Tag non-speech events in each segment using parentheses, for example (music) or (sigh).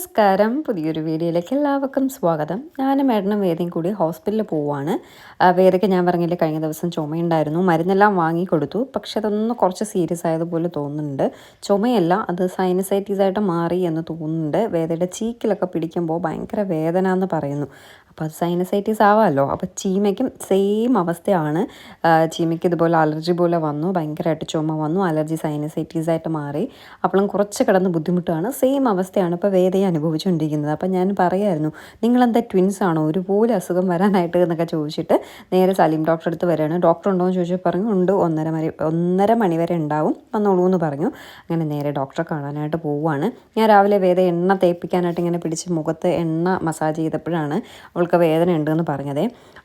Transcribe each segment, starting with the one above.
നമസ്കാരം. പുതിയൊരു വീഡിയോയിലേക്ക് എല്ലാവർക്കും സ്വാഗതം. ഞാനും മേഡനും വേദയും കൂടി ഹോസ്പിറ്റലിൽ പോവാണ് വേദയ്ക്ക് ഞാൻ പറഞ്ഞില്ല കഴിഞ്ഞ ദിവസം ചുമയുണ്ടായിരുന്നു. മരുന്നെല്ലാം വാങ്ങി കൊടുത്തു പക്ഷെ അതൊന്ന് കുറച്ച് സീരിയസ് ആയതുപോലെ തോന്നുന്നുണ്ട്. ചുമയല്ല അത് സൈനസൈറ്റീസ് ആയിട്ട് മാറി എന്ന് തോന്നുന്നുണ്ട്. വേദയുടെ ചീക്കിലൊക്കെ പിടിക്കുമ്പോൾ ഭയങ്കര വേദന എന്ന് പറയുന്നു. അപ്പോൾ അത് സൈനസൈറ്റീസ് ആവാമല്ലോ. അപ്പോൾ ചീമയ്ക്കും സെയിം അവസ്ഥയാണ്. ചീമയ്ക്ക് ഇതുപോലെ അലർജി പോലെ വന്നു. ഭയങ്കരമായിട്ട് ചുമ വന്നു. അലർജി സൈനസൈറ്റീസ് ആയിട്ട് മാറി. അപ്പോഴും കുറച്ച് കിടന്ന് ബുദ്ധിമുട്ടാണ് സെയിം അവസ്ഥയാണ് ഇപ്പോൾ വേദയെ അനുഭവിച്ചുകൊണ്ടിരിക്കുന്നത്. അപ്പോൾ ഞാൻ പറയായിരുന്നു നിങ്ങളെന്താ ട്വിൻസ് ആണോ? ഒരുപോലെ അസുഖം വരാനായിട്ട് എന്നൊക്കെ ചോദിച്ചിട്ട് നേരെ സലീം ഡോക്ടറെ അടുത്ത് വരികയാണ്. ഡോക്ടർ ഉണ്ടോ എന്ന് ചോദിച്ചാൽ പറഞ്ഞു ഉണ്ട്. ഒന്നര മണി ഒന്നര മണി വരെ ഉണ്ടാവും. വന്നോളൂ എന്ന് പറഞ്ഞു. അങ്ങനെ നേരെ ഡോക്ടറെ കാണാനായിട്ട് പോവുകയാണ്. ഞാൻ രാവിലെ വേദ എണ്ണ തേപ്പിക്കാനായിട്ട് ഇങ്ങനെ പിടിച്ച് മുഖത്ത് എണ്ണ മസാജ് ചെയ്തപ്പോഴാണ് അവൾക്ക് വേദന ഉണ്ടെന്ന് പറഞ്ഞതേ.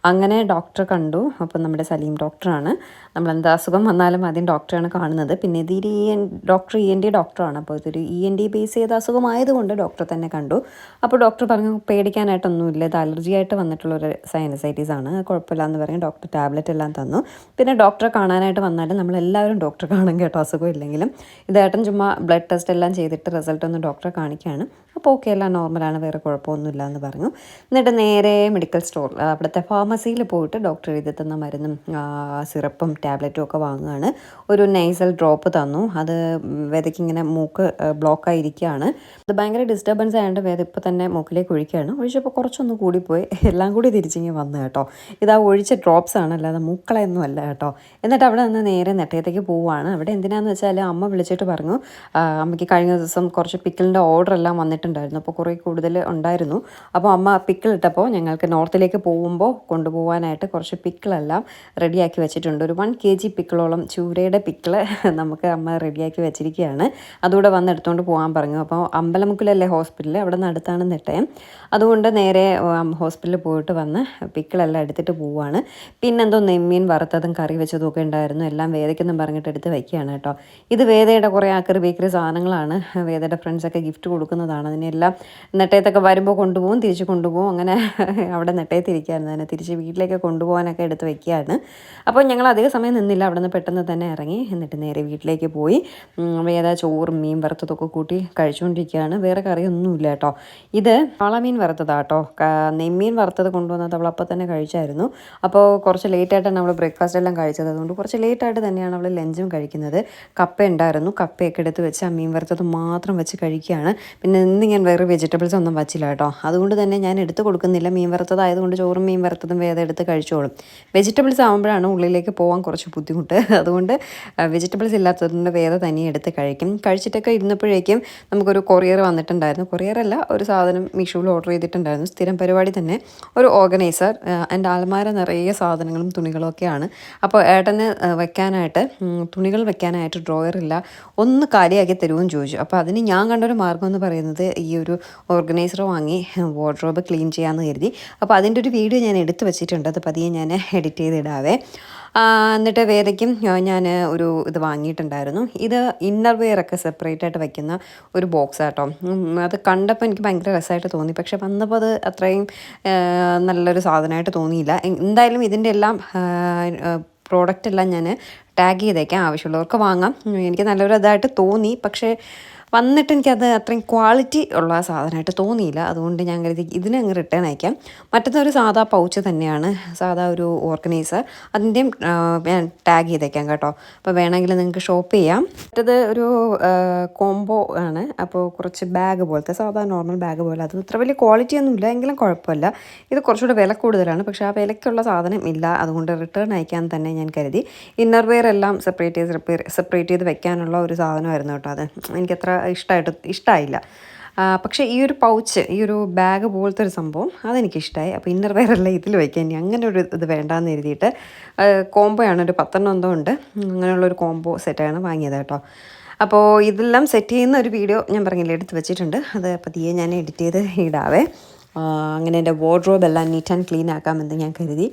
അങ്ങനെ ഡോക്ടറെ കണ്ടു. അപ്പം നമ്മുടെ സലീം ഡോക്ടറാണ് നമ്മൾ എന്താ അസുഖം വന്നാലും ആദ്യം ഡോക്ടറാണ് കാണുന്നത്. പിന്നെ ഇത് N doctor E N D ഡോക്ടറാണ് അപ്പോൾ ഇതൊരു ഇ എൻ ഡി ബേസ് ചെയ്ത അസുഖമായതുകൊണ്ട് ഡോക്ടറെ തന്നെ കണ്ടു. അപ്പോൾ ഡോക്ടർ പറഞ്ഞു പേടിക്കാനായിട്ടൊന്നുമില്ല. ഇത് അലർജി ആയിട്ട് വന്നിട്ടുള്ള ഒരു സൈനസൈറ്റീസ് ആണ്. കുഴപ്പമില്ല എന്ന് പറഞ്ഞ്. ഡോക്ടർ ടാബ്ലറ്റ് എല്ലാം തന്നു. പിന്നെ ഡോക്ടറെ കാണാനായിട്ട് വന്നാലും നമ്മളെല്ലാവരും ഡോക്ടറെ കാണും കേട്ടോ. അസുഖം ഇല്ലെങ്കിലും. ഇതേട്ടൻ ചുമ്മാ ബ്ലഡ് ടെസ്റ്റ് എല്ലാം ചെയ്തിട്ട് റിസൾട്ട് ഒന്ന് ഡോക്ടറെ കാണിക്കുകയാണ്. അപ്പോൾ ഓക്കെ എല്ലാം നോർമലാണ് വേറെ കുഴപ്പമൊന്നുമില്ല എന്ന് പറഞ്ഞു. എന്നിട്ട് നേരെ മെഡിക്കൽ സ്റ്റോർ അവിടുത്തെ ഫാർമസിയിൽ പോയിട്ട് ഡോക്ടർ എഴുതി തന്ന മരുന്നും സിറപ്പും ടാബ്ലറ്റും ഒക്കെ വാങ്ങുകയാണ്. ഒരു നൈസൽ ഡ്രോപ്പ് തന്നു. അത് വേദയ്ക്കിങ്ങനെ മൂക്ക് ബ്ലോക്ക് ആയിരിക്കുകയാണ്. അത് ഭയങ്കര ഡിസ്റ്റർബൻസ് ആയതുകൊണ്ട് വേദ ഇപ്പോൾ തന്നെ മൂക്കിലേക്ക് ഒഴിക്കുകയാണ്. ഒഴിച്ചപ്പോൾ കുറച്ചൊന്ന് കൂടിപ്പോയി. എല്ലാം കൂടി തിരിച്ചിങ്ങി വന്നു കേട്ടോ. ഇതാ ഒഴിച്ച ഡ്രോപ്സ് ആണ് അല്ലാതെ മൂക്കളയൊന്നും അല്ല കേട്ടോ. എന്നിട്ട് അവിടെ നിന്ന് നേരെ നെട്ടയത്തേക്ക് പോവുകയാണ്. അവിടെ എന്തിനാന്ന് വെച്ചാൽ അമ്മ വിളിച്ചിട്ട് പറഞ്ഞു അമ്മയ്ക്ക് കഴിഞ്ഞ ദിവസം കുറച്ച് പിക്കിളിന്റെ ഓർഡർ എല്ലാം വന്നിട്ടുണ്ടായിരുന്നു. അപ്പോൾ കുറേ കൂടുതൽ ഉണ്ടായിരുന്നു. അപ്പോൾ അമ്മ പിക്കിൾ ഇട്ടപ്പോൾ ഞങ്ങൾക്ക് നോർത്തിലേക്ക് പോകുമ്പോൾ കൊണ്ടുപോകാനായിട്ട് കുറച്ച് പിക്കിളെല്ലാം റെഡിയാക്കി വെച്ചിട്ടുണ്ട്. ഒരു വൺ കെ ജി പിക്കിളോളം ചൂരയുടെ പിക്കിൾ നമുക്ക് അമ്മ റെഡിയാക്കി വെച്ചിരിക്കുകയാണ്. അതുകൂടെ വന്ന് എടുത്തുകൊണ്ട് പോകാൻ പറഞ്ഞു. അപ്പോൾ അമ്പലമുക്കിലല്ലേ ഹോസ്പിറ്റൽ അവിടെ നിന്ന് അടുത്താണ് നെട്ടയം. അതുകൊണ്ട് നേരെ ഹോസ്പിറ്റലിൽ പോയിട്ട് വന്ന് പിക്കിളെല്ലാം എടുത്തിട്ട് പോവുകയാണ് പിന്നെന്തോ നെമ്മീൻ വറുത്തതും കറി വെച്ചതും ഒക്കെ ഉണ്ടായിരുന്നു. എല്ലാം വേദയ്ക്കെന്നും പറഞ്ഞിട്ട് എടുത്ത് വയ്ക്കുകയാണ് കേട്ടോ. ഇത് വേദയുടെ കുറേ ആക്കറി ബേക്കറി സാധനങ്ങളാണ്. വേദയുടെ ഫ്രണ്ട്സൊക്കെ ഗിഫ്റ്റ് കൊടുക്കുന്നതാണ്. അതിനെല്ലാം നെട്ടയത്തൊക്കെ വരുമ്പോൾ കൊണ്ടുപോകും തിരിച്ച് കൊണ്ടുപോകും അങ്ങനെ അവിടെ നെട്ടയത്തിരിക്കുകയായിരുന്നു. അതിനെ തിരിച്ച് വീട്ടിലേക്ക് കൊണ്ടുപോകാനൊക്കെ എടുത്ത് വെക്കുകയാണ്. അപ്പോൾ ഞങ്ങൾ അധിക സമയം നിന്നില്ല. അവിടെ നിന്ന് പെട്ടെന്ന് തന്നെ ഇറങ്ങി എന്നിട്ട് നേരെ വീട്ടിലേക്ക് പോയി. വേദ ചോറും മീൻ വറുത്തതൊക്കെ കൂട്ടി കഴിച്ചുകൊണ്ടിരിക്കുകയാണ്. വേറെ കറിയൊന്നുമില്ല കേട്ടോ. ഇത് കാളമീൻ കേട്ടോ. നെമ്മീൻ വറുത്തത് കൊണ്ടുവന്നത് അവൾ അപ്പോൾ തന്നെ കഴിച്ചായിരുന്നു. അപ്പോൾ കുറച്ച് ലേറ്റായിട്ടാണ് അവൾ ബ്രേക്ക്ഫാസ്റ്റ് എല്ലാം കഴിച്ചത്. അതുകൊണ്ട് കുറച്ച് ലേറ്റായിട്ട് തന്നെയാണ് അവൾ ലഞ്ചും കഴിക്കുന്നത്. കപ്പ ഉണ്ടായിരുന്നു. കപ്പയൊക്കെ എടുത്ത് വെച്ച് ആ മീൻ വറുത്തത് മാത്രം വെച്ച് കഴിക്കുകയാണ്. പിന്നെ ഇന്ന് ഞാൻ വേറെ വെജിറ്റബിൾസ് ഒന്നും വച്ചില്ല കേട്ടോ. അതുകൊണ്ട് തന്നെ ഞാൻ എടുത്തു കൊടുക്കുന്നില്ല. മീൻ വറുത്തതായതുകൊണ്ട് ചോറും മീൻ വറുത്തതും വേദം എടുത്ത് കഴിച്ചോളും. വെജിറ്റബിൾസ് ആകുമ്പോഴാണ് ഉള്ളിലേക്ക് പോകാൻ കുറച്ച് ബുദ്ധിമുട്ട്. (laughs) അതുകൊണ്ട് വെജിറ്റബിൾസ് ഇല്ലാത്തതുകൊണ്ട് വേദം തനിയെ എടുത്ത് കഴിക്കും. കഴിച്ചിട്ടൊക്കെ ഇരുന്നപ്പോഴേക്കും നമുക്കൊരു കൊറിയർ വന്നിട്ടുണ്ടായിരുന്നു. കൊറിയർ അല്ല ഒരു സാധനം മീഷോയിൽ ഓർഡർ ചെയ്തിട്ടുണ്ടായിരുന്നു. സ്ഥിരം പരിപാടി തന്നെ. ഒരു ഓർഗനൈസർ എന്റെ ആൽമാര നിറയെ സാധനങ്ങളും തുണികളും ഒക്കെയാണ്. അപ്പോൾ ഏട്ടന് വെക്കാനായിട്ട് തുണികൾ വെക്കാനായിട്ട് ഡ്രോയർ ഇല്ല. ഒന്ന് കാലിയാക്കി തരുമെന്ന് ചോദിച്ചു. അപ്പോൾ അതിന് ഞാൻ കണ്ടൊരു മാർഗം എന്ന് പറയുന്നത് ഈ ഒരു ഓർഗനൈസർ വാങ്ങി വാർഡ്രോബ് ക്ലീൻ ചെയ്യാമെന്ന് കരുതി. അപ്പോൾ അതിന്റെ ഒരു വീഡിയോ ഞാൻ എടുത്തു വെച്ചിട്ടുണ്ട്. അത് പതിയെ ഞാൻ എഡിറ്റ് ചെയ്തിടാവേ. എന്നിട്ട് വേദയ്ക്കും ഞാൻ ഒരു ഇത് വാങ്ങിയിട്ടുണ്ടായിരുന്നു. ഇത് ഇന്നർ വെയർ ഒക്കെ സെപ്പറേറ്റ് ആയിട്ട് വയ്ക്കുന്ന ഒരു ബോക്സ് ആട്ടോ. അത് കണ്ടപ്പോൾ എനിക്ക് ഭയങ്കര രസമായിട്ട് തോന്നി. പക്ഷെ വന്നപ്പോൾ അത് അത്രയും നല്ലൊരു സാധനമായിട്ട് തോന്നിയില്ല. എന്തായാലും ഇതിന്റെ എല്ലാം പ്രോഡക്റ്റ് എല്ലാം ഞാൻ ടാഗ് ചെയ്തേക്കാം. ആവശ്യമുള്ളവർക്ക് വാങ്ങാം. എനിക്ക് നല്ലൊരു ഇതായിട്ട് തോന്നി. പക്ഷേ വന്നിട്ട് എനിക്കത് അത്രയും ക്വാളിറ്റി ഉള്ള സാധനമായിട്ട് തോന്നിയില്ല. അതുകൊണ്ട് ഞാൻ കരുതി ഇതിനെ അങ്ങ് റിട്ടേൺ അയക്കാം. മറ്റൊരു സാധാ പൗച്ച് തന്നെയാണ്. സാധാ ഒരു ഓർഗനൈസർ അതിന്റെയും ഞാൻ ടാഗ് ചെയ്തേക്കാം കേട്ടോ. അപ്പോൾ വേണമെങ്കിൽ നിങ്ങൾക്ക് ഷോപ്പ് ചെയ്യാം. മറ്റത് ഒരു കോംബോ ആണ്. അപ്പോൾ കുറച്ച് ബാഗ് പോലത്തെ സാധാ നോർമൽ ബാഗ് പോലെ. അത് ഇത്ര വലിയ ക്വാളിറ്റി ഒന്നുമില്ല എങ്കിലും കുഴപ്പമില്ല. ഇത് കുറച്ചുകൂടെ വില കൂടുതലാണ്. പക്ഷേ ആ വിലയ്ക്കുള്ള സാധനം ഇല്ല. അതുകൊണ്ട് റിട്ടേൺ അയക്കാൻ തന്നെ ഞാൻ കരുതി. ഇന്നർവെയർ എല്ലാം സെപ്പറേറ്റ് ചെയ്ത് സെപ്പറേറ്റ് ചെയ്ത് വെക്കാനുള്ള ഒരു സാധനമായിരുന്നു കേട്ടോ അത്. എനിക്കത്ര ഇഷ്ടമായിട്ട് ഇഷ്ടമായില്ല പക്ഷേ ഈ ഒരു പൗച്ച് ഈ ഒരു ബാഗ് പോലത്തെ ഒരു സംഭവം അതെനിക്കിഷ്ടമായി അപ്പോൾ ഇന്നർ വെയർ അല്ല ഇതിൽ വയ്ക്കാൻ ഇനി അങ്ങനെ ഒരു ഇത് വേണ്ടാന്ന് എഴുതിയിട്ട് ആണ് ഒരു പത്തെണ്ണം എന്തോ ഉണ്ട് അങ്ങനെയുള്ള ഒരു കോംബോ സെറ്റാണ് വാങ്ങിയത് കേട്ടോ. അപ്പോൾ ഇതെല്ലാം സെറ്റ് ചെയ്യുന്ന ഒരു വീഡിയോ ഞാൻ പറഞ്ഞില്ല എടുത്ത് വെച്ചിട്ടുണ്ട്. അത് പതിയെ ഞാൻ എഡിറ്റ് ചെയ്ത് ഇടാവേ. അങ്ങനെ എന്റെ വാർഡ്രോബ് എല്ലാം നീറ്റ് ആൻഡ് ക്ലീൻ ആക്കാമെന്ന് ഞാൻ കരുതി.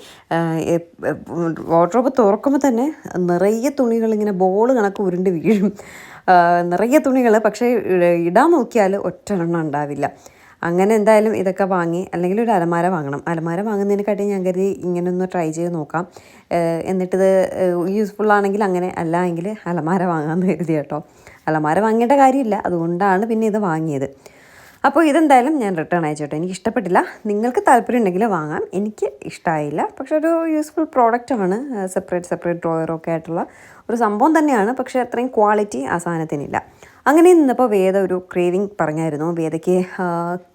വാർഡ്രോബ് തുറക്കുമ്പോൾ തന്നെ നിറയെ തുണികൾ ഇങ്ങനെ ബോൾ കണക്ക് ഉരുണ്ട് വീഴും. നിറയെ തുണികൾ പക്ഷേ ഇടാൻ നോക്കിയാൽ ഒറ്റ എണ്ണം ഉണ്ടാവില്ല. അങ്ങനെ എന്തായാലും ഇതൊക്കെ വാങ്ങി അല്ലെങ്കിൽ ഒരു അലമാര വാങ്ങണം. അലമാര വാങ്ങുന്നതിനെക്കാട്ടി ഞാൻ കരുതി ഇങ്ങനെ ഒന്ന് ട്രൈ ചെയ്ത് നോക്കാം. എന്നിട്ടിത് യൂസ്ഫുൾ ആണെങ്കിൽ അങ്ങനെ അല്ല എങ്കിൽ അലമാര വാങ്ങാമെന്ന് കരുതി കേട്ടോ. അലമാര വാങ്ങേണ്ട കാര്യമില്ല അതുകൊണ്ടാണ് പിന്നെ ഇത് വാങ്ങിയത്. അപ്പോൾ ഇതെന്തായാലും ഞാൻ റിട്ടേൺ അയച്ചോട്ടെ എനിക്ക് ഇഷ്ടപ്പെട്ടില്ല. നിങ്ങൾക്ക് താല്പര്യം ഉണ്ടെങ്കിൽ വാങ്ങാം. എനിക്ക് ഇഷ്ടമായില്ല പക്ഷെ ഒരു യൂസ്ഫുൾ പ്രോഡക്റ്റാണ് സെപ്പറേറ്റ് സെപ്പറേറ്റ് ഡ്രോയറൊക്കെ ആയിട്ടുള്ള ഒരു സംഭവം തന്നെയാണ് പക്ഷേ അത്രയും ക്വാളിറ്റി ആ സാധനത്തിനില്ല. അങ്ങനെ നിന്നപ്പോൾ വേദ ഒരു ക്രേവിങ് പറഞ്ഞായിരുന്നു. വേദയ്ക്ക്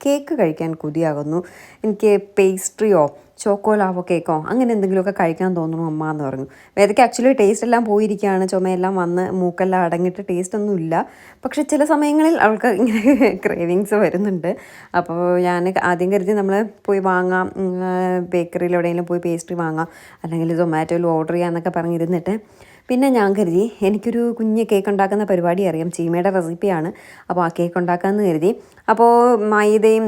കേക്ക് കഴിക്കാൻ കൊതിയാകുന്നു. എനിക്ക് പേസ്ട്രിയോ ചോക്കോലാവോ കേക്കോ അങ്ങനെ എന്തെങ്കിലുമൊക്കെ കഴിക്കാൻ തോന്നുന്നു അമ്മ എന്ന് പറഞ്ഞു. വേദയ്ക്ക് ആക്ച്വലി ടേസ്റ്റ് എല്ലാം പോയിരിക്കുകയാണ്. ചുമയെല്ലാം വന്ന് മൂക്കെല്ലാം അടങ്ങിയിട്ട് ടേസ്റ്റ് ഒന്നും ഇല്ല. പക്ഷെ ചില സമയങ്ങളിൽ അവൾക്ക് ഇങ്ങനെ (laughs) ക്രേവിങ്സ് വരുന്നുണ്ട്. അപ്പോൾ ഞാൻ ആദ്യം കരുതി നമ്മൾ പോയി വാങ്ങാം. ബേക്കറിയിൽ എവിടെയെങ്കിലും പോയി പേസ്ട്രി വാങ്ങാം. അല്ലെങ്കിൽ സൊമാറ്റോയിൽ ഓർഡർ ചെയ്യാമെന്നൊക്കെ പറഞ്ഞിരുന്നിട്ട് പിന്നെ ഞാൻ കരുതി എനിക്കൊരു കുഞ്ഞ് കേക്ക് ഉണ്ടാക്കുന്ന പരിപാടി അറിയാം. ചീമയുടെ റെസിപ്പിയാണ് അപ്പോൾ ആ കേക്ക് ഉണ്ടാക്കാമെന്ന് കരുതി. അപ്പോൾ മൈദയും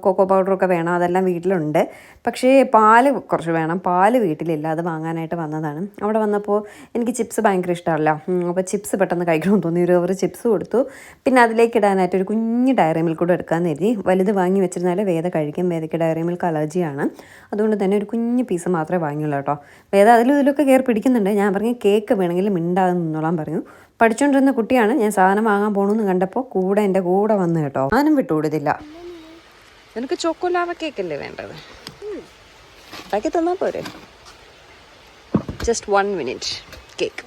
കോക്കോ പൗഡറൊക്കെ വേണം. അതെല്ലാം വീട്ടിലുണ്ട്. പക്ഷേ പാൽ കുറച്ച് വേണം. പാൽ വീട്ടിലില്ല. അത് വാങ്ങാനായിട്ട് വന്നതാണ്. അവിടെ വന്നപ്പോൾ എനിക്ക് ചിപ്സ് ഭയങ്കര ഇഷ്ടമല്ല. അപ്പോൾ ചിപ്സ് പെട്ടെന്ന് കഴിക്കണമെന്ന് തോന്നി ഒരു ഓവർ ചിപ്സ് കൊടുത്തു. പിന്നെ അതിലേക്ക് ഇടാനായിട്ട് ഒരു കുഞ്ഞ് ഡയറി മിൽക്ക് കൂടെ എടുക്കാമെന്ന് കരുതി. വലുത് വാങ്ങി വെച്ചിരുന്നാലേ വേദ കഴിക്കും. വേദയ്ക്ക് ഡയറി മിൽക്ക് അലർജിയാണ് അതുകൊണ്ട് തന്നെ ഒരു കുഞ്ഞ് പീസ് മാത്രമേ വാങ്ങിയുള്ളൂ കേട്ടോ. വേദ അതിലും ഇതിലൊക്കെ കയറി പിടിക്കുന്നുണ്ട്. ഞാൻ പറഞ്ഞു കേക്ക് വേണമെങ്കിൽ മിണ്ടാതെ നിന്നോളാൻ പറഞ്ഞു. പഠിച്ചുകൊണ്ടിരുന്ന കുട്ടിയാണ് ഞാൻ സാധനം വാങ്ങാൻ പോകണമെന്ന് കണ്ടപ്പോൾ കൂടെ എന്റെ കൂടെ വന്നു കേട്ടോ. സാധനം വിട്ടുകൊടുത്തില്ല. നിനക്ക് ചോക്കോലാവ കേക്കല്ലേ വേണ്ടത്? ഉണ്ടാക്കി തന്നാൽ പോരെ. ജസ്റ്റ് വൺ മിനിറ്റ് കേക്ക്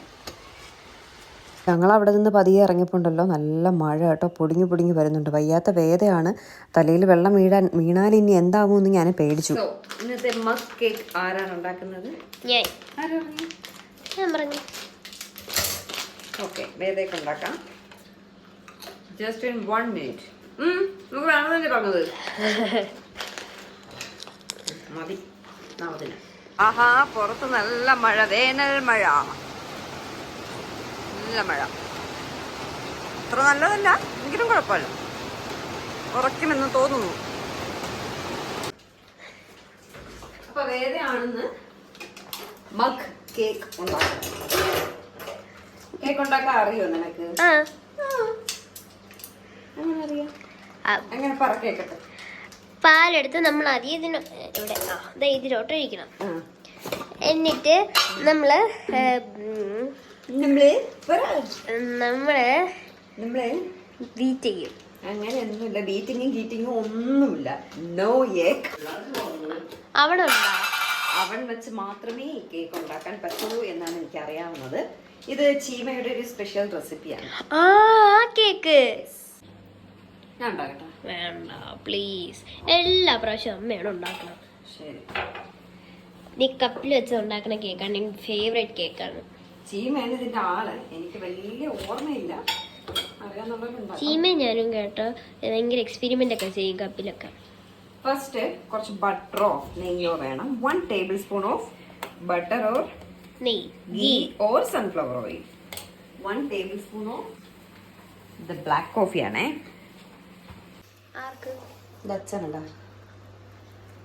ഞങ്ങൾ അവിടെ നിന്ന് പതിയെ ഇറങ്ങിപ്പോണ്ടല്ലോ. നല്ല മഴ കേട്ടോ. പൊടിഞ്ഞു പൊടിഞ്ഞു വരുന്നുണ്ട്. വയ്യാത്ത വേദയാണ്. തലയിൽ വെള്ളം വീഴാൻ വീണാൽ ഇനി എന്താവുമെന്ന് ഞാൻ പേടിച്ചു. ഇന്നത്തെ മഗ് കേക്ക് ആരാണ് ഉണ്ടാക്കുന്നത്? ഞാൻ പറഞ്ഞു. ഓക്കെ വേദയൊക്കെ ഉണ്ടാക്കാം. ജസ്റ്റ് ഇൻ വൺ മിനിറ്റ് നമുക്ക് വേണമെന്നല്ലേ പറഞ്ഞത്. മതി. നാമത്തിന് ആഹാ പുറത്ത് നല്ല മഴ വേനൽ മഴ. നല്ല മഴ. അത്ര നല്ലതല്ല എങ്കിലും കുഴപ്പമില്ല. ഉറക്കുമെന്ന് തോന്നുന്നു. അപ്പൊ വേദയാണെന്ന് മഗ് കേക്ക് കേക്ക് ഉണ്ടാക്കാൻ അറിയോ നിനക്ക്? അങ്ങനെ അറിയാം? ആ, അങ്ങനെ പറ കേക്കട്ടെ. പാലെടുത്ത് നമ്മൾ ആദ്യം ഇതിന് ഇവിടെ ആ ഇതിലോട്ട് ഒഴിക്കണം. എന്നിട്ട് നമ്മൾ നമ്മൾ. നമ്മൾ നമ്മൾ ബീറ്റ് ചെയ്യും. അങ്ങനെയൊന്നുമില്ല. ബീറ്റിങ്ങും ഗീറ്റിങ്ങും ഒന്നുമില്ല. നോ ഏക്ക് അവിടെ ഉണ്ടോ? അവൻ വെച്ച് മാത്രമേ ഈ കേക്ക് ഉണ്ടാക്കാൻ പറ്റുള്ളൂ എന്നാണ് എനിക്ക് അറിയാവുന്നത് ഇത് ചീമയുടെ ഒരു സ്പെഷ്യൽ റെസിപ്പിയാണ് ആ കേക്ക് ഞാൻ ഉണ്ടാക്കട്ടെ? വേണ്ട പ്ലീസ് എല്ലാ പ്രാവശ്യം അമ്മയാണ് ഉണ്ടാക്കണം. ശരി. നീ കപ്പിൽ വെച്ച് ഉണ്ടാക്കുന്ന കേക്കാണ് എന്റെ ഫേവറേറ്റ് കേക്കാണ് ചീമയാണ് ഇതിന്റെ ആൾ. എനിക്ക് വലിയ ഓർമ്മയില്ല. അറിയാന്നുള്ളവരുണ്ടാവും ചീമ ഞാനും കേട്ടോ. ഭയങ്കര എക്സ്പെരിമെന്റ് ഒക്കെ ചെയ്യും കപ്പിലൊക്കെ. ഫസ്റ്റ് കുറച്ച് ബട്ടറോ നെയ്യോ വേണം. One tablespoon of butter or നെയ് ghee or sunflower oil one tablespoon of ഇത് ബ്ലാക്ക് കോഫി ആണേ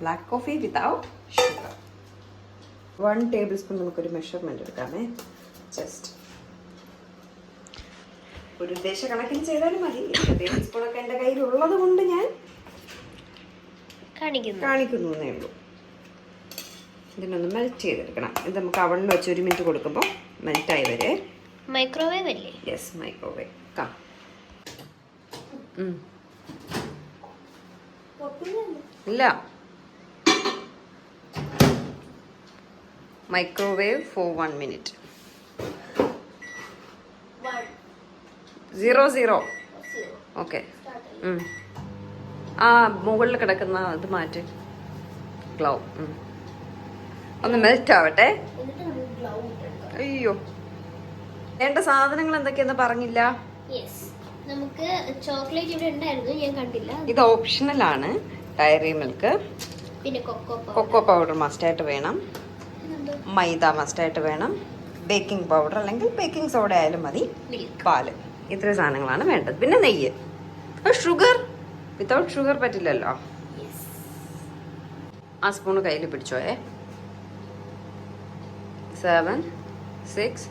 black coffee without sugar one tablespoon നമുക്കൊരു മെഷർമെന്റ് എടുക്കാമേ. ജസ്റ്റ് ഒരു ഉദ്ദേശക്കണക്കിന് ചെയ്താലും മതി. ടേബിൾ സ്പൂൺ ഒക്കെ എന്റെ കയ്യിൽ ഉള്ളത് കൊണ്ട് ഞാൻ കാണിക്കുന്നു. കാണിക്കുന്നു എന്നേ ഉള്ളൂ. ഇതിനൊന്ന് മെൽറ്റ് ചെയ്തെടുക്കണം. ഇത് നമുക്ക് അവളിൽ വെച്ച് ഒരു മിനിറ്റ് കൊടുക്കുമ്പോൾ മെൽറ്റായി വരെ. മൈക്രോവേവ് അല്ലേ? യെസ് മൈക്രോവേവ് കാ. ഇല്ല. Microwave for one minute zero zero okay ആ മുകളിൽ കിടക്കുന്ന ഇത് മാറ്റി. ഗ്ലൗ ഒന്ന് മെൽറ്റ് ആവട്ടെ. അയ്യോ. വേണ്ട സാധനങ്ങൾ എന്തൊക്കെയെന്ന് പറഞ്ഞില്ല. നമുക്ക് ചോക്ലേറ്റ് ഇവിടെ ഉണ്ടായിരുന്നു ഞാൻ കണ്ടില്ല. ഇത് ഓപ്ഷണൽ ആണ്. ഡയറി മിൽക്ക് പിന്നെ കൊക്കോ പൗഡർ മസ്റ്റായിട്ട് വേണം. മൈദ മസ്റ്റായിട്ട് വേണം. ബേക്കിംഗ് പൗഡർ അല്ലെങ്കിൽ ബേക്കിംഗ് സോഡ ആയാലും മതി. പാൽ. ഇത്രയും സാധനങ്ങളാണ് വേണ്ടത്. പിന്നെ നെയ്യ്. ഷുഗർ വിത്തൗട്ട് ഷുഗർ പറ്റില്ലല്ലോ. ആ സ്പൂൺ കയ്യിൽ പിടിച്ചോയെ. സെവൻ സിക്സ്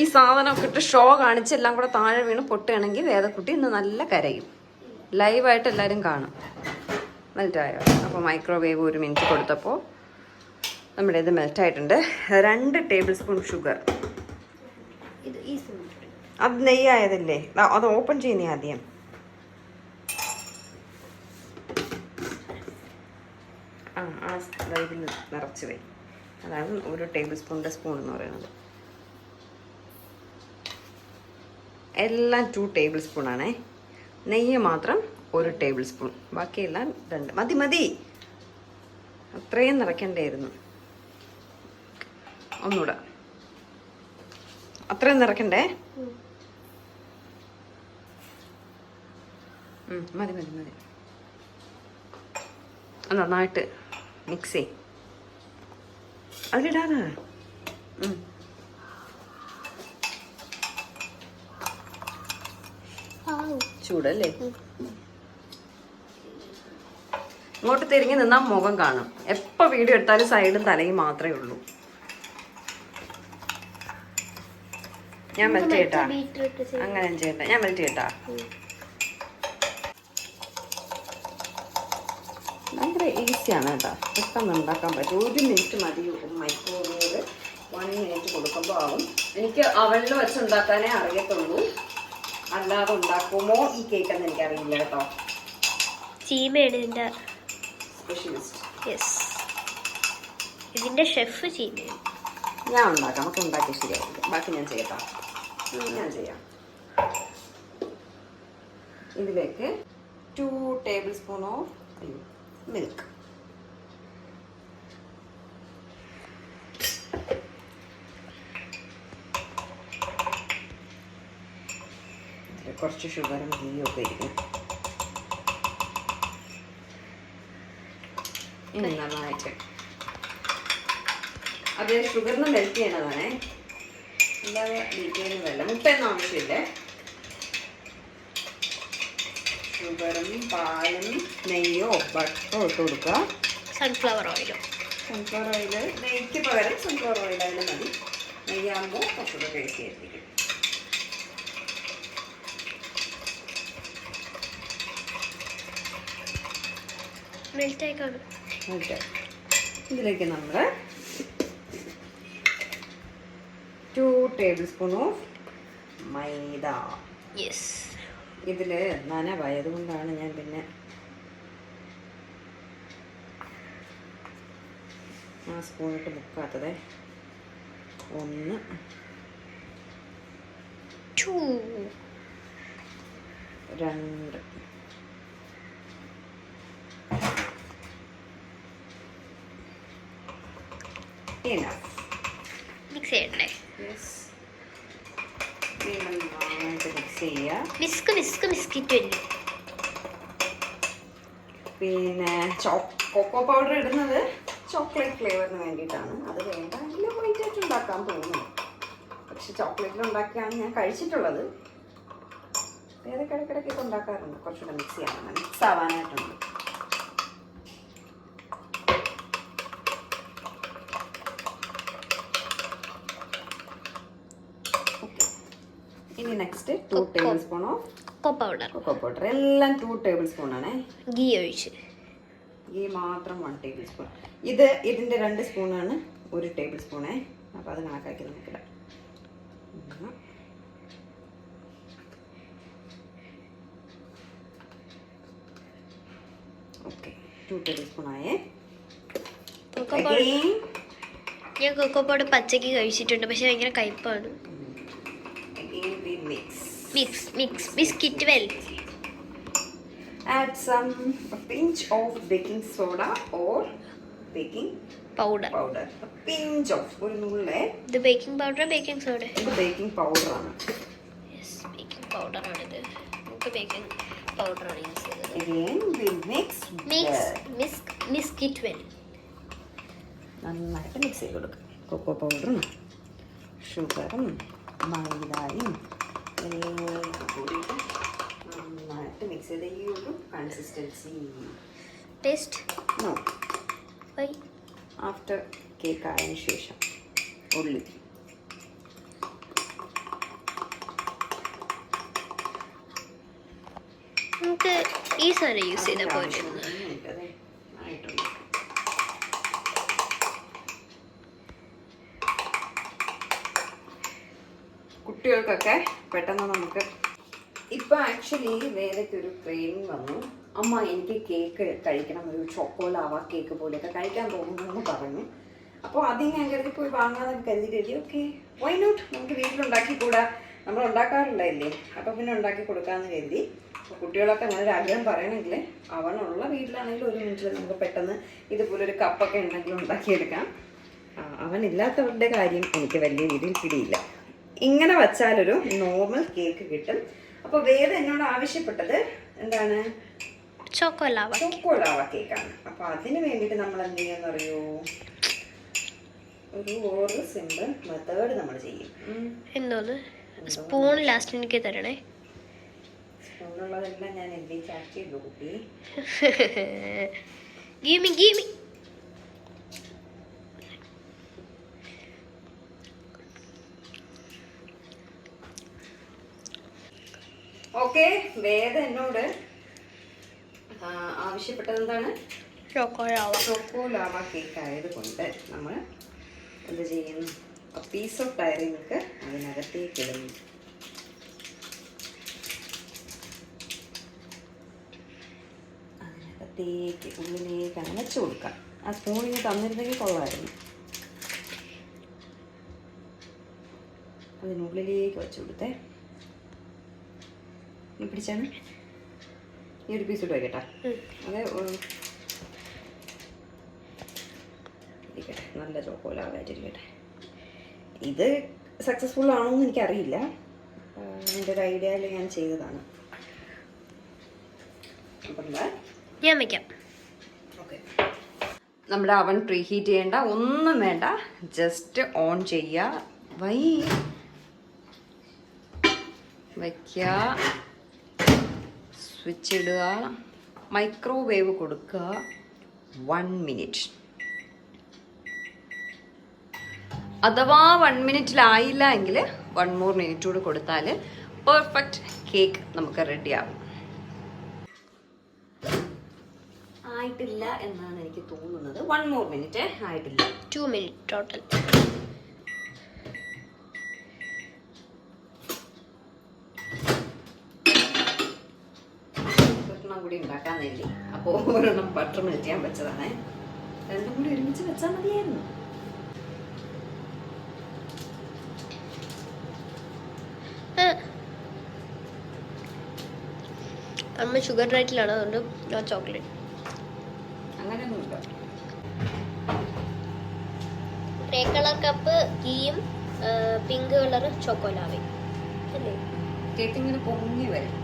ഈ സാധനമൊക്കെ ഇട്ട് ഷോ കാണിച്ച് എല്ലാം കൂടെ താഴെ വീണ് പൊട്ടുകയാണെങ്കിൽ വേദക്കുട്ടി ഇന്ന് നല്ല കരയും. ലൈവായിട്ട് എല്ലാവരും കാണും. മെൽറ്റായോ അപ്പോൾ മൈക്രോവേവ് ഒരു മിനിറ്റ് കൊടുത്തപ്പോൾ നമ്മുടെ ഇത് മെൽറ്റായിട്ടുണ്ട് രണ്ട് ടേബിൾ സ്പൂൺ ഷുഗർ അത് നെയ്യായതല്ലേ? അത് ഓപ്പൺ ചെയ്യുന്നേ ആദ്യം. ആ ആ ഇതിൽ നിറച്ച് വരും. അതാണ് ഒരു ടേബിൾ സ്പൂണിന്റെ സ്പൂൺ എന്ന് പറയുന്നത്. എല്ലാം ടു ടേബിൾ സ്പൂണാണേ നെയ്യ് മാത്രം ഒരു ടേബിൾ സ്പൂൺ. ബാക്കിയെല്ലാം രണ്ട്. മതി മതി. അത്രയും നിറയ്ക്കണ്ടായിരുന്നു. ഒന്നുകൂടെ. അത്രയും നിറയ്ക്കണ്ടേ? മതി മതി മതി. നന്നായിട്ട് മിക്സ് ചെയ് അതിലിടാതെ. ചൂടല്ലേ? ഇങ്ങോട്ട് തിരിഞ്ഞ് നിന്നാൽ മുഖം കാണും. എപ്പോൾ വീഡിയോ എടുത്താലും സൈഡും തലയും മാത്രമേ ഉള്ളൂ. ഞാൻ മെൽറ്റ് ചെയ്യട്ടാ. അങ്ങനെ ചെയ്യട്ടെ. ഞാൻ മെൽറ്റ് ചെയ്യട്ടാ. ഈസിയാണ് കേട്ടോ. പെട്ടെന്ന് ഉണ്ടാക്കാൻ പറ്റും. ഒരു മിനിറ്റ് മതി മൈക്രോവേവ് വൺ മിനിറ്റ് കൊടുക്കുമ്പോൾ ആവും. എനിക്ക് അവളിൽ വെച്ച് ഉണ്ടാക്കാനേ അറിയത്തുള്ളൂ. അല്ലാതെ ഉണ്ടാക്കുമോ ഈ കേക്ക് എന്ന് എനിക്കറിയില്ല കേട്ടോ. ചീമയാണ് സ്പെഷ്യലിസ്റ്റ് യെസ് ഷെഫ് ചീമയാണ് ഞാൻ ഉണ്ടാക്കാം. നമുക്ക് ഉണ്ടാക്കി ശരിയായിരിക്കും ബാക്കി ഞാൻ ചെയ്യട്ടോ. ഞാൻ ചെയ്യാം. ഇതിലേക്ക് two tablespoon of milk കുറച്ച് ഷുഗറും ഗീയും ഒക്കെ ഇരിക്കും. ഇനി നന്നായിട്ട്. അത് ഷുഗറിന് മെൽറ്റ് ചെയ്യണതാണ്. അല്ലാതെ ബീറ്റ് ചെയ്യുന്നതല്ല. മുട്ടയൊന്നും ആവശ്യമില്ല. ഷുഗറും പാലും നെയ്യോ ബട്ടറോ ഇട്ട് കൊടുക്കുക. സൺഫ്ലവർ ഓയിലോ സൺഫ്ലവർ ഓയിൽ നെയ്ക്ക് പകരം സൺഫ്ലവർ ഓയിൽ മതി. നെയ്യാകുമ്പോൾ കുറച്ചുകൂടെ ടേസ്റ്റി ആയിരിക്കും മെൽറ്റ് ആയി കാണും ഓക്കെ ഇതിലേക്ക് നമ്മൾ two tablespoon of maida. Yes ഇതിൽ നനവായത് കൊണ്ടാണ് ഞാൻ പിന്നെ ആ സ്പൂണിട്ട് മുക്കാത്തത്. ഒന്ന്. ടു മിക്സ് ചെയ്യണ്ടേ മിക്സ് ചെയ്യുക മിസ്ക് മിസ്ക് മിസ്കിറ്റ് വരും. പിന്നെ കൊക്കോ പൗഡർ ഇടുന്നത് ചോക്ലേറ്റ് ഫ്ലേവറിന് വേണ്ടിയിട്ടാണ്. അത് വേണ്ടെങ്കിൽ വൈറ്റ് ആയിട്ട് ഉണ്ടാക്കാൻ തോന്നുന്നു. പക്ഷെ ചോക്ലേറ്റിൽ ഉണ്ടാക്കിയാണ് ഞാൻ കഴിച്ചിട്ടുള്ളത്. ഏതൊക്കെ ഇടയ്ക്കിടയ്ക്ക് ഉണ്ടാക്കാറുണ്ട്. കുറച്ചുകൂടെ മിക്സ് ചെയ്യാൻ. Mix ആവാനായിട്ടുണ്ട്. Next two tablespoon of cocoa powder cocoa powder എല്ലാം ടു ടേബിൾ സ്പൂൺ ആണേ. ഗീ ഒഴിച്ച്. ഗീ മാത്രം വൺ ടേബിൾ സ്പൂൺ ഇത് ഇതിന്റെ രണ്ട് സ്പൂണാണ് ഒരു ടേബിൾ സ്പൂണേ അപ്പോൾ അത് കണക്കാക്കി നമുക്കിടാം. ഓക്കെ ടു ടേബിൾ സ്പൂൺ ആയേ. ഞാൻ കൊക്കോ പൗഡർ പച്ചക്ക് കഴിച്ചിട്ടുണ്ട്. പക്ഷെ ഭയങ്കര കയ്പാണ്. Mix. Mix mix biscuit well Add some a pinch of baking soda or baking powder powder. A pinch of powder baking soda ഇത് ബേക്കിംഗ് പൗഡറാണ് യെസ് ബേക്കിംഗ് പൗഡറാണിത് നമുക്ക് ബേക്കിംഗ് പൗഡറാണ് യൂസ് ചെയ്തത് Again we mix mix well. മിസ്ക് mix it well നന്നായിട്ട് mix ചെയ്ത് കൊടുക്കുക കൊക്കോ പൗഡറും ഷുഗറും മൈദയും കൂടിയിട്ട് നന്നായിട്ട് മിക്സ് ചെയ്ത് ഈ ഒരു consistency taste no after cake ആയതിനു ശേഷം. ഉള്ളി നമുക്ക് ഈ സാധനം യൂസ് ചെയ്ത പോലെ. കുട്ടികൾക്കൊക്കെ പെട്ടെന്ന് നമുക്ക് ഇപ്പൊ ആക്ച്വലി വേലയ്ക്ക് ഒരു ക്രേവിങ് വന്നു. അമ്മ എനിക്ക് കേക്ക് കഴിക്കണം ഒരു ചോക്കോലാവ കേക്ക് പോലെയൊക്കെ കഴിക്കാൻ തോന്നുന്നു പറഞ്ഞു. അപ്പോൾ ആദ്യം ഞാൻ കരുതി പോയി വാങ്ങാമെന്ന് കരുതി കരുതി ഓക്കെ വൈ നോട്ട് നമുക്ക് വീട്ടിലുണ്ടാക്കിക്കൂടാ നമ്മൾ ഉണ്ടാക്കാറുണ്ടായില്ലേ? അപ്പോൾ പിന്നെ ഉണ്ടാക്കി കൊടുക്കാമെന്ന് കരുതി. കുട്ടികളൊക്കെ ഒരു ആഗ്രഹം പറയണമെങ്കിൽ അവനുള്ള വീട്ടിലാണെങ്കിൽ ഒരു മിനിറ്റിൽ നമുക്ക് പെട്ടെന്ന് ഇതുപോലെ ഒരു കപ്പൊക്കെ ഉണ്ടെങ്കിൽ ഉണ്ടാക്കിയെടുക്കാം. അവനില്ലാത്തവരുടെ കാര്യം എനിക്ക് വലിയ രീതിയിൽ പിടിയില്ല. ഇങ്ങനെ വച്ചാലൊരു നോർമൽ കേക്ക് കിട്ടും. അപ്പോൾ വേദ എന്നോട് ആവശ്യപ്പെട്ടത് എന്താണ്? ചോക്കോലാവ. ചോക്കോലാവ കേക്കാണ് അപ്പോൾ അതിന് വേണ്ടിയിട്ട് നമ്മൾ എന്ത് ചെയ്യാന്ന് അറിയോ? ഒരു ഓറ് സിമ്പിൾ മെത്തേഡ് നമ്മൾ ചെയ്യും. എന്തോന്ന്? സ്പൂൺ ലാസ്റ്റ് എനിക്ക് തരണേ. സ്പൂണുള്ളതെല്ലാം ഞാൻ എന്തെങ്കിലും ചാക്കി കുട്ടി? (laughs) ഗീമി ഗീമി ഓക്കെ വേദ എന്നോട് ആവശ്യപ്പെട്ടത് എന്താണ്? ചോക്കോലാവ ചോക്കോ ലാവ കേക്ക് ആയതുകൊണ്ട് നമ്മൾ എന്ത് ചെയ്യുന്നു? പീസ് ഓഫ് ഡയറി മിൽക്ക് അതിനകത്തേക്ക് ഇടുന്നു. അതിനകത്തേക്ക് ഉള്ളിലേക്ക് അനച്ചു കൊടുക്കാം. ആ സ്പൂണിന് തന്നിരുന്നെങ്കിൽ കൊള്ളായിരുന്നു അതിനുള്ളിലേക്ക് വെച്ചു കൊടുത്തേ. പിടിച്ചാണ്? ഈ ഒരു പീസ് ഇട്ട് വയ്ക്കട്ടെ അതെ. ഇരിക്കട്ടെ നല്ല ചോക്കോലാവായിട്ടിരിക്കട്ടെ ഇത് സക്സസ്ഫുൾ ആണോ എന്ന് എനിക്കറിയില്ല എന്റെ ഒരു ഐഡിയയിൽ ഞാൻ ചെയ്തതാണ്. ഞാൻ വെക്കാം. ഓക്കെ. നമ്മുടെ അവൻ പ്രീ ഹീറ്റ് ചെയ്യേണ്ട ഒന്നും വേണ്ട. ജസ്റ്റ് ഓൺ ചെയ്യുക വൈ. വയ്ക്കുക സ്വിച്ച് ഇടുക. മൈക്രോവേവ് കൊടുക്കുക. വൺ മിനിറ്റ് അഥവാ വൺ മിനിറ്റിലായില്ല എങ്കിൽ വൺ മോർ മിനിറ്റ് കൂടി കൊടുത്താൽ പെർഫെക്റ്റ് കേക്ക് നമുക്ക് റെഡിയാകും ആയിട്ടില്ല എന്നാണ് എനിക്ക് തോന്നുന്നത്. വൺ മോർ മിനിറ്റ് ആയിട്ടില്ല. ടു മിനിറ്റ് ടോട്ടൽ ഒരെണ്ണം കൂടി ഉണ്ടാക്കാൻ നേരി അപ്പോൾ ഒരെണ്ണം ബട്ടർ മെൽറ്റ് ചെയ്യാൻ വെച്ചതാണ്. രണ്ടും കൂടി ഒരുമിച്ച് വെച്ചാൽ മതിയായിരുന്നു. അമ്മ ഷുഗർ ഡയറ്റിലാണ് അതുകൊണ്ട് നോ ചോക്ലേറ്റ് അങ്ങനെയൊന്നുമില്ല. ഗ്രേ കളർ കപ്പ് ഗീയും പിങ്ക് കളർ ചോക്കോലാവേ അല്ലേ? കേക്ക് ഇങ്ങനെ പൊങ്ങി വരും.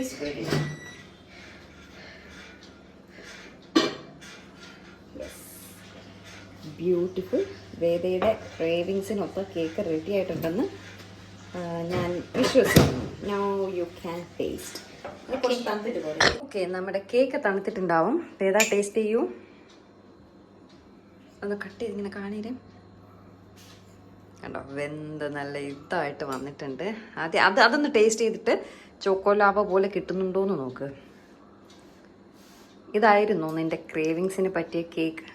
Cake Yes. Beautiful. ബ്യൂട്ടിഫുൾ വേദയുടെ ക്രേവിങ്സിനൊപ്പം കേക്ക് റെഡി ആയിട്ടുണ്ടെന്ന് ഞാൻ വിശ്വസിക്കുന്നു. Now you can taste okay നമ്മുടെ കേക്ക് തണുത്തിട്ടുണ്ടാവും. വേദ ടേസ്റ്റ് ചെയ്യൂ. ഒന്ന് കട്ട് ചെയ്ത് ഇങ്ങനെ കാണീരേ. കണ്ടോ വെന്ത് നല്ല ഇതായിട്ട് വന്നിട്ടുണ്ട്. ആദ്യം അത് അതൊന്ന് ടേസ്റ്റ് ചെയ്തിട്ട് ചോക്കോലാവ പോലെ കിട്ടുന്നുണ്ടോ എന്ന് നോക്ക്. ഇതായിരുന്നു നിന്റെ ക്രേവിങ്സിന് പറ്റിയ കേക്ക്.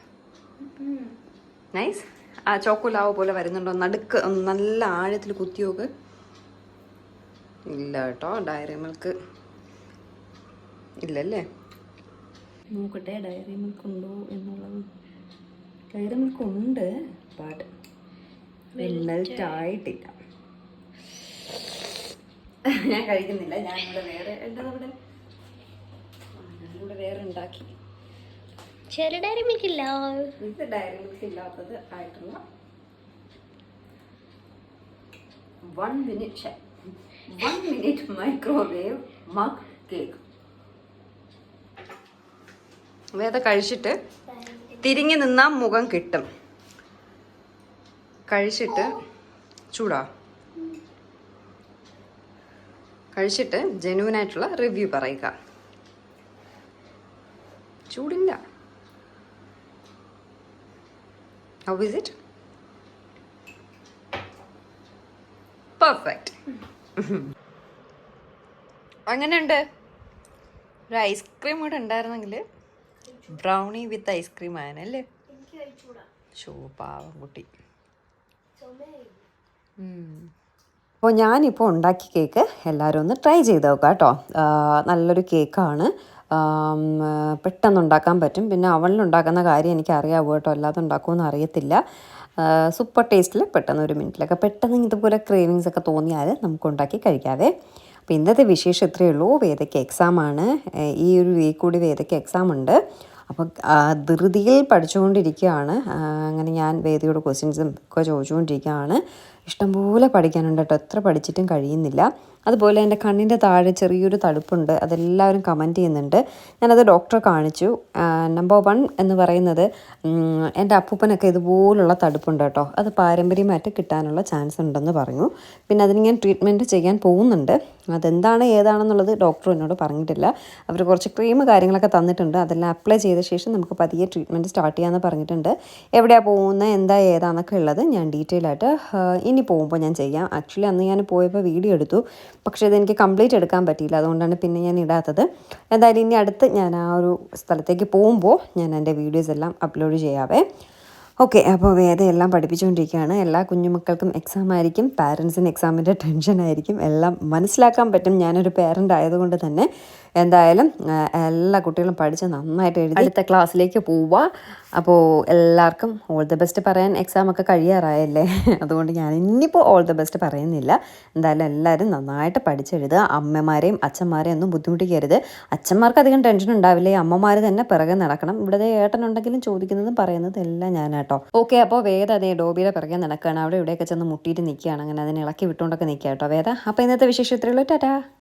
നൈസ്. ആ ചോക്കോ ലാവ പോലെ വരുന്നുണ്ടോ? നടുക്ക് നല്ല ആഴത്തിൽ കുത്തി നോക്ക്. ഇല്ല കേട്ടോ ഡയറി മിൽക്ക് ഇല്ലല്ലേ? നോക്കട്ടെ ഡയറി മിൽക്ക് ഉണ്ടോ എന്നുള്ളത്. ഡയറി മിൽക്ക് ഉണ്ട് ബട്ട് മെൽറ്റ് ആയിട്ടില്ല. (laughs) ഞാൻ കഴിക്കുന്നില്ല. ഞാൻ ഇവിടെ വേറെ ഉണ്ടോ അവിടെ ഞാനിവിടെ വേറെ ഉണ്ടാക്കി. ചെറു ഡയറി മിൽക്ക് ഇല്ല? ഇത് ഡയറി മിൽക്ക് ഇല്ലാത്തത് ആയിട്ടുള്ള one minute one minute microwave mug cake Veda കഴിച്ചിട്ട് തിരിഞ്ഞു നിന്നാ മുഖം കിട്ടും. കഴിച്ചിട്ട് ചൂടാ. കഴിച്ചിട്ട് ജെന്യൂൻ ആയിട്ടുള്ള റിവ്യൂ പറയുക. ചൂടില്ല. ഹൗ ഇസ് ഇറ്റ് പെർഫെക്റ്റ് അങ്ങനെയുണ്ട്. ഒരു ഐസ്ക്രീം കൂടെ ഉണ്ടായിരുന്നെങ്കിൽ ബ്രൗണി വിത്ത് ഐസ്ക്രീം ആയനല്ലേ ഷോ പാവം കുട്ടി. അപ്പോൾ ഞാനിപ്പോൾ ഉണ്ടാക്കിയ കേക്ക് എല്ലാവരും ഒന്ന് ട്രൈ ചെയ്ത് നോക്കാം കേട്ടോ. നല്ലൊരു കേക്കാണ്. പെട്ടെന്ന് ഉണ്ടാക്കാൻ പറ്റും. പിന്നെ അവളിൽ ഉണ്ടാക്കുന്ന കാര്യം എനിക്ക് അറിയാവൂ കേട്ടോ. അല്ലാതെ ഉണ്ടാക്കുമെന്ന് അറിയത്തില്ല. സൂപ്പർ ടേസ്റ്റിൽ പെട്ടെന്ന് ഒരു മിനിറ്റിലൊക്കെ പെട്ടെന്ന് ഇതുപോലെ ക്രേവിങ്സ് ഒക്കെ തോന്നിയാൽ നമുക്ക് ഉണ്ടാക്കി കഴിക്കാതെ അപ്പോൾ ഇന്നത്തെ വിശേഷം ഇത്രയേ ഉള്ളൂ. വേദയ്ക്ക് എക്സാമാണ് ഈ ഒരു വീക്ക് കൂടി വേദയ്ക്ക് എക്സാം ഉണ്ട്. അപ്പോൾ ധൃതിയിൽ പഠിച്ചുകൊണ്ടിരിക്കുകയാണ്. അങ്ങനെ ഞാൻ വേദിയോട് ക്വസ്റ്റ്യൻസും ഒക്കെ ചോദിച്ചുകൊണ്ടിരിക്കുകയാണ്. ഇഷ്ടംപോലെ പഠിക്കാനുണ്ട് കേട്ടോ. എത്ര പഠിച്ചിട്ടും കഴിയുന്നില്ല. അതുപോലെ എന്റെ കണ്ണിന്റെ താഴെ ചെറിയൊരു തടുപ്പുണ്ട് അതെല്ലാവരും കമന്റ് ചെയ്യുന്നുണ്ട്. ഞാനത് ഡോക്ടറെ കാണിച്ചു. നമ്പർ വൺ എന്ന് പറയുന്നത് എന്റെ അപ്പൂപ്പനൊക്കെ ഇതുപോലുള്ള തടുപ്പുണ്ട് കേട്ടോ. അത് പാരമ്പര്യമായിട്ട് കിട്ടാനുള്ള ചാൻസ് ഉണ്ടെന്ന് പറഞ്ഞു. പിന്നെ അതിന് ഞാൻ ട്രീറ്റ്മെന്റ് ചെയ്യാൻ പോകുന്നുണ്ട്. അതെന്താണ് ഏതാണെന്നുള്ളത് ഡോക്ടർ എന്നോട് പറഞ്ഞിട്ടില്ല. അവർ കുറച്ച് ക്രീം കാര്യങ്ങളൊക്കെ തന്നിട്ടുണ്ട്. അതെല്ലാം അപ്ലൈ ചെയ്ത ശേഷം നമുക്ക് പതിയെ ട്രീറ്റ്മെന്റ് സ്റ്റാർട്ട് ചെയ്യാമെന്ന് പറഞ്ഞിട്ടുണ്ട്. എവിടെയാണ് പോകുന്നത് എന്താ ഏതാണെന്നൊക്കെ ഉള്ളത് ഞാൻ ഡീറ്റെയിൽ ആയിട്ട് ആ, ഇനി പോകുമ്പോൾ ഞാൻ ചെയ്യാം. ആക്ച്വലി അന്ന് ഞാൻ പോയപ്പോൾ വീഡിയോ എടുത്തു. പക്ഷേ ഇതെനിക്ക് കംപ്ലീറ്റ് എടുക്കാൻ പറ്റിയില്ല. അതുകൊണ്ടാണ് പിന്നെ ഞാൻ ഇടാത്തത്. എന്തായാലും ഇനി അടുത്ത് ഞാൻ ആ ഒരു സ്ഥലത്തേക്ക് പോകുമ്പോൾ ഞാൻ എന്റെ വീഡിയോസ് എല്ലാം അപ്ലോഡ് ചെയ്യാവേ. ഓക്കെ അപ്പോൾ വേദ എല്ലാം പഠിപ്പിച്ചുകൊണ്ടിരിക്കുകയാണ്. എല്ലാ കുഞ്ഞുമക്കൾക്കും എക്സാം ആയിരിക്കും. പാരൻസിന് എക്സാമിന്റെ ടെൻഷൻ ആയിരിക്കും. എല്ലാം മനസ്സിലാക്കാൻ പറ്റും. ഞാനൊരു പേരന്റ് ആയതുകൊണ്ട് തന്നെ. എന്തായാലും എല്ലാ കുട്ടികളും പഠിച്ച് നന്നായിട്ട് എഴുതി അടുത്ത ക്ലാസ്സിലേക്ക് പോവുക. അപ്പോൾ എല്ലാവർക്കും ഓൾ ദ ബെസ്റ്റ് പറയാൻ എക്സാം ഒക്കെ കഴിയാറായല്ലേ? (laughs) അതുകൊണ്ട് ഞാൻ ഇനിയിപ്പോൾ ഓൾ ദ ബെസ്റ്റ് പറയുന്നില്ല. എന്തായാലും എല്ലാവരും നന്നായിട്ട് പഠിച്ചെഴുതുക. അമ്മമാരെയും അച്ഛന്മാരെയും ഒന്നും ബുദ്ധിമുട്ടിക്കരുത്. അച്ഛന്മാർക്ക് അധികം ടെൻഷൻ ഉണ്ടാവില്ല. അമ്മമാർ തന്നെ പിറകെ നടക്കണം. ഇവിടെ ഏട്ടനുണ്ടെങ്കിലും ചോദിക്കുന്നതും പറയുന്നതും എല്ലാം ഞാൻ കേട്ടോ ഓക്കെ അപ്പോൾ വേദ അതേ ഡോബിയുടെ പിറകെ നടക്കുകയാണ് അവിടെ ഇവിടെയൊക്കെ ചെന്ന് മുട്ടിയിട്ട് നിൽക്കുകയാണ്. അങ്ങനെ അതിനെ ഇളക്കി വിട്ടുകൊണ്ടൊക്കെ നിൽക്കുക കേട്ടോ വേദ. അപ്പോൾ ഇന്നത്തെ വിശേഷം ഇത്രയുള്ളൂ ടാറ്റാ.